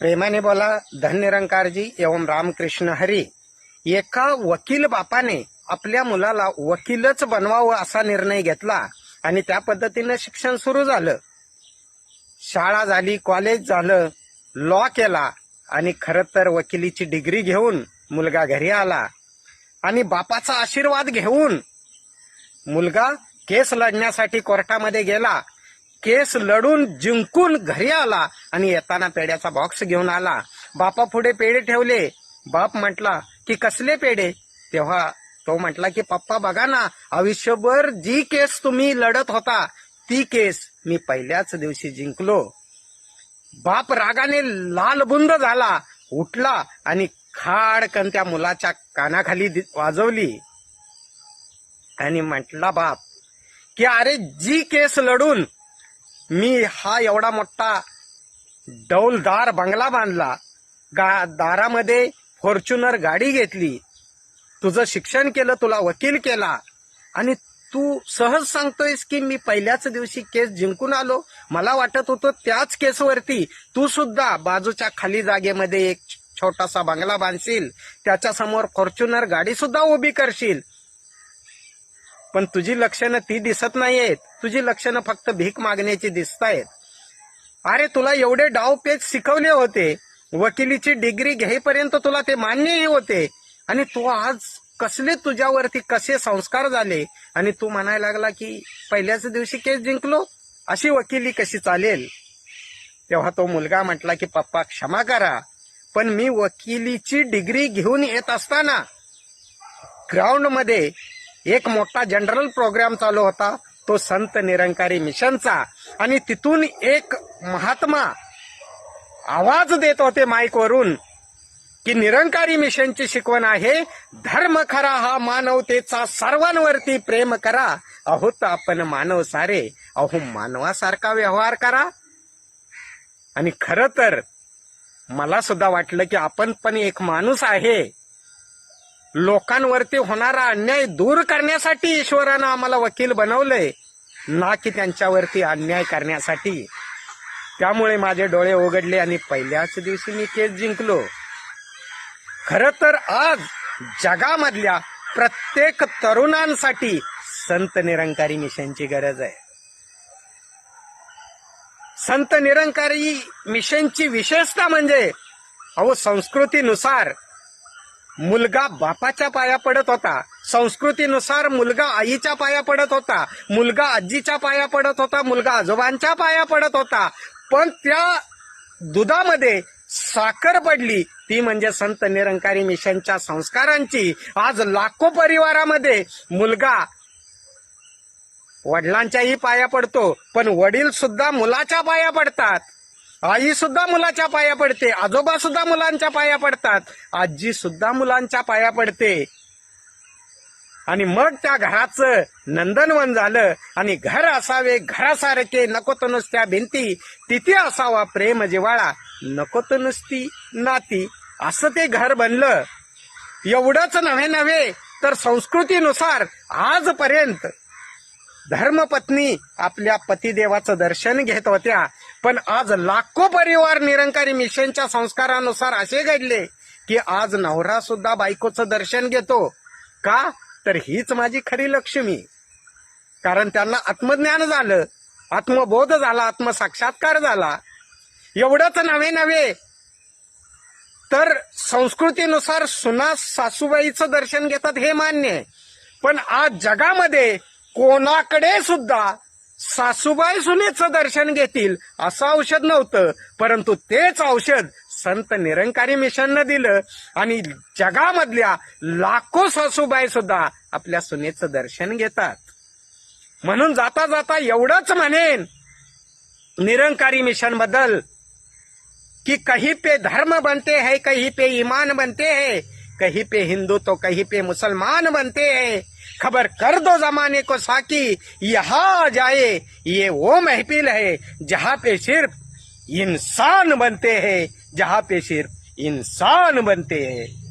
प्रेमाने बोला धन्यरंकारजी एवं रामकृष्ण हरी. एका वकील बापाने आपल्या मुलाला वकीलच बनवावं असा निर्णय घेतला आणि त्या पद्धतीनं शिक्षण सुरू झालं. शाळा झाली कॉलेज झालं लॉ केला आणि खर तर वकिलीची डिग्री घेऊन मुलगा घरी आला आणि बापाचा आशीर्वाद घेऊन मुलगा केस लढण्यासाठी कोर्टामध्ये गेला. केस लढून जिंकून घरी आला आणि येताना पेड्याचा बॉक्स घेऊन आला. बापा पुढे पेढे ठेवले. बाप म्हटला की कसले पेढे? तेव्हा तो म्हटला की पप्पा बघा ना आयुष्यभर जी केस तुम्ही लढत होता ती केस मी पहिल्याच दिवशी जिंकलो. बाप रागाने लालबुंद झाला उठला आणि खाडकन त्या मुलाच्या कानाखाली वाजवली. आणि म्हटला बाप की अरे जी केस लढून मी हा एवढा मोठा डौलदार बंगला बांधला गा दारामध्ये फॉर्च्युनर गाडी घेतली. तुझं शिक्षण केलं तुला वकील केला. आणि तू सहज सांगतोयस की मी पहिल्याच दिवशी केस जिंकून आलो. मला वाटत होतं त्याच केसवरती तू सुद्धा बाजूच्या खाली जागेमध्ये एक छोटासा बंगला बांधशील. त्याच्यासमोर फॉर्च्युनर गाडी सुद्धा उभी करशील. पण तुझी लक्षणं ती दिसत नाहीयेत. तुझी लक्षणं फक्त भीक मागण्याची दिसतायत. अरे तुला एवढे डावपेच शिकवले होते. वकिलीची डिग्री घेईपर्यंत तुला ते मान्यही होते. आणि तू आज कसले तुझ्यावरती कसे संस्कार झाले? आणि तू म्हणायला लागला की पहिल्याच दिवशी केस जिंकलो. अशी वकिली कशी चालेल? तेव्हा तो मुलगा म्हटला की पप्पा क्षमा करा. पण मी वकिलीची डिग्री घेऊन येत असताना ग्राउंडमध्ये एक मोठा जनरल प्रोग्राम चालू होता. तो संत निरंकारी मिशनचा. आणि तिथून एक महात्मा आवाज देत होते माईकवरून की निरंकारी मिशनची शिकवण आहे. धर्म खरा हा मानवतेचा सर्वांवरती प्रेम करा. अहोत आपण मानव सारे. अहो मानवासारखा व्यवहार करा. आणि खरं तर मला सुद्धा वाटलं की आपण पण एक माणूस आहे. लोकांवरती होणारा अन्याय दूर करण्यासाठी ईश्वरानं आम्हाला वकील बनवलंय ना की त्यांच्यावरती अन्याय करण्यासाठी. त्यामुळे माझे डोळे उघडले आणि पहिल्याच दिवशी मी केस जिंकलो. खर तर आज जगामधल्या प्रत्येक तरुणांसाठी संत निरंकारी मिशनची गरज आहे. संत निरंकारी मिशनची विशेषता म्हणजे अहो संस्कृतीनुसार मुलगा बापाच्या पाया पडत होता. संस्कृतीनुसार मुलगा आईच्या पाया पडत होता. मुलगा आजीच्या पाया पडत होता. मुलगा आजोबांच्या पाया पडत होता. पण त्या दुधामध्ये साखर पडली. ती म्हणजे संत निरंकारी मिशनच्या संस्कारांची. आज लाखो परिवारामध्ये मुलगा वडिलांच्याही पाया पडतो. पण वडील सुद्धा मुलाच्या पाया पडतात. आई सुद्धा मुलाच्या पाया पडते. आजोबा सुद्धा मुलांच्या पाया पडतात. आजी सुद्धा मुलांच्या पाया पडते. आणि मग त्या घराचं नंदनवन झालं आणि घर असावे घरासारखे नको तर नुसत्या भिंती. तिथे असावा प्रेम जिवाळा नको तर नुसती नाती. असं ते घर बनलं. एवढंच नव्हे नव्हे तर संस्कृतीनुसार आजपर्यंत धर्मपत्नी आपल्या पतिदेवाचं दर्शन घेत होत्या. पण आज लाखो परिवार निरंकारी मिशनच्या संस्कारानुसार असे घडले की आज नवरा सुद्धा बायकोचं दर्शन घेतो. का? तर हीच माझी खरी लक्ष्मी. कारण त्यांना आत्मज्ञान झालं आत्मबोध झाला आत्मसाक्षात्कार झाला. एवढंच नव्हे नव्हे. तर संस्कृतीनुसार सुना सासूबाईचं दर्शन घेतात हे मान्य आहे. पण आज जगामध्ये कोणाकडे सुद्धा सासूबाई सुनेचं दर्शन घेतील असं औषध नव्हतं परंतु तेच औषध संत निरंकारी मिशननं दिलं आणि जगामधल्या लाखो सासूबाई सुद्धा आपल्या सुनेचं दर्शन घेतात. म्हणून जाता जाता एवढंच म्हणेन निरंकारी मिशनबद्दल कि कहीं पे धर्म बनते हैं कहीं पे ईमान बनते हैं कहीं पे हिंदू तो कहीं पे मुसलमान बनते हैं। खबर कर दो जमाने को साकी, यहाँ आ जाए, ये वो महफिल है जहाँ पे सिर्फ़ इंसान बनते हैं, जहाँ पे सिर्फ़ इंसान बनते हैं।